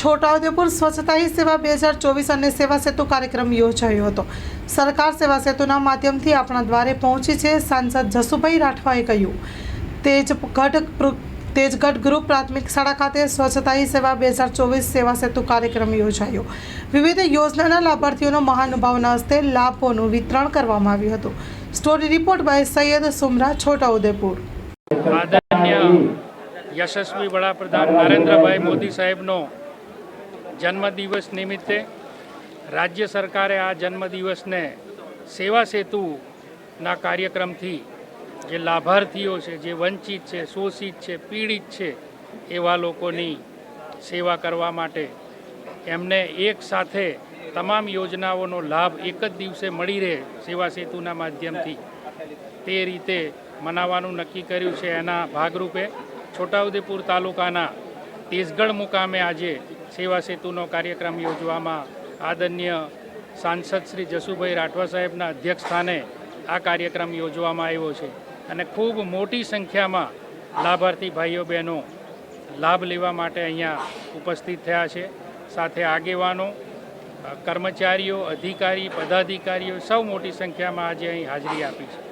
છોટાઉદેપુર સ્વચ્છતા હી સેવા બે હજાર ચોવીસ અને સેવા સેતુ કાર્યક્રમ યોજાયો હતો. સરકાર સેવા સેતુના માધ્યમથી આપણા દ્વારે પહોંચી છે, સાંસદ જસુભાઈ રાઠવાએ કહ્યું. તેજગઢ તેજગઢ ગ્રુપ પ્રાથમિક શાળા ખાતે સ્વચ્છતા હી સેવા બે હજાર ચોવીસ સેવા સેતુ કાર્યક્રમ યોજાયો. વિવિધ યોજનાના લાભાર્થીઓનો મહાનુભાવના હસ્તે લાભોનું વિતરણ કરવામાં આવ્યું હતું. Story report by Saiyad Sumra Chhotaudepur યશસ્વી વડાપ્રધાન નરેન્દ્રભાઈ મોદી સાહેબનો જન્મદિવસ નિમિત્તે રાજ્ય સરકારે આ જન્મદિવસને સેવા સેતુના કાર્યક્રમથી જે લાભાર્થીઓ છે, જે વંચિત છે, શોષિત છે, પીડિત છે, એવા લોકોની સેવા કરવા માટે એમને એક સાથે તમામ યોજનાઓનો લાભ એક જ દિવસે મળી રહે સેવા સેતુના માધ્યમથી. તે રીતે મનાવવાનું નક્કી કર્યું છે. એના ભાગરૂપે છોટાઉદેપુર તાલુકાના તેજગઢ મુકામે આજે સેવા સેતુનો કાર્યક્રમ યોજવામાં આદરણીય સાંસદ શ્રી જસુભાઈ રાઠવા સાહેબના અધ્યક્ષસ્થાને આ કાર્યક્રમ યોજવામાં આવ્યો છે અને ખૂબ મોટી સંખ્યામાં લાભાર્થી ભાઈઓ બહેનો લાભ લેવા માટે અહીંયા ઉપસ્થિત થયા છે. સાથે આગેવાનો, કર્મચારીઓ, અધિકારી, પદાધિકારીઓ સૌ મોટી સંખ્યામાં આજે અહીં હાજરી આપી છે.